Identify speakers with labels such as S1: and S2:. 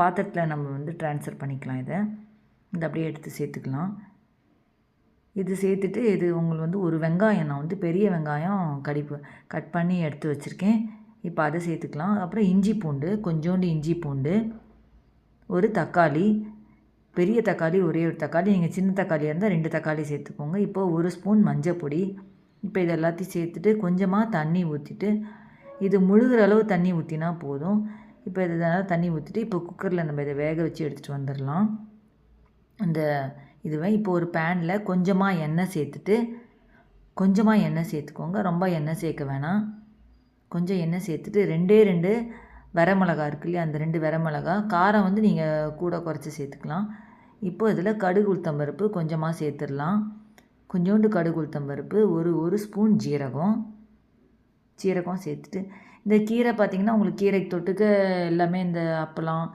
S1: பாத்திரத்தில் நம்ம வந்து ட்ரான்ஸ்ஃபர் பண்ணிக்கலாம் இதை. இந்த அப்படியே எடுத்து சேர்த்துக்கலாம். இது சேர்த்துட்டு இது உங்களுக்கு வந்து ஒரு வெங்காயம் நான் வந்து பெரிய வெங்காயம் கடிப்பு கட் பண்ணி எடுத்து வச்சுருக்கேன். இப்போ அதை சேர்த்துக்கலாம். அப்புறம் இஞ்சி பூண்டு கொஞ்சோண்டு இஞ்சி பூண்டு ஒரு தக்காளி பெரிய தக்காளி ஒரே ஒரு தக்காளி நீங்கள் சின்ன தக்காளியாக இருந்தால் ரெண்டு தக்காளி சேர்த்துக்கோங்க. இப்போ ஒரு ஸ்பூன் மஞ்சள் பொடி. இப்போ இது எல்லாத்தையும் சேர்த்துட்டு கொஞ்சமாக தண்ணி ஊற்றிட்டு இது முழுகிற அளவு தண்ணி ஊற்றினா போதும். இப்போ இது தண்ணி ஊற்றிட்டு இப்போ குக்கரில் நம்ம இதை வேக வச்சு எடுத்துகிட்டு வந்துடலாம். அந்த இதுவை இப்போ ஒரு பேனில் கொஞ்சமாக எண்ணெய் சேர்த்துட்டு கொஞ்சமாக எண்ணெய் சேர்த்துக்கோங்க. ரொம்ப எண்ணெய் சேர்க்க வேணாம். கொஞ்சம் எண்ணெய் சேர்த்துட்டு ரெண்டே ரெண்டு வரமிளகா இருக்கு இல்லையா அந்த ரெண்டு வரமிளகா காரம் வந்து நீங்கள் கூட குறைச்சி சேர்த்துக்கலாம். இப்போ இதில் கடுகு உளுத்தம்பருப்பு கொஞ்சமாக சேர்த்துடலாம். கொஞ்சோண்டு கடுகு உளுத்தம்பருப்பு ஒரு ஒரு ஸ்பூன் ஜீரகம். சீரகம் சேர்த்துட்டு இந்த கீரை பார்த்திங்கன்னா உங்களுக்கு கீரைக்கு தொட்டுக்க எல்லாமே இந்த அப்பளம்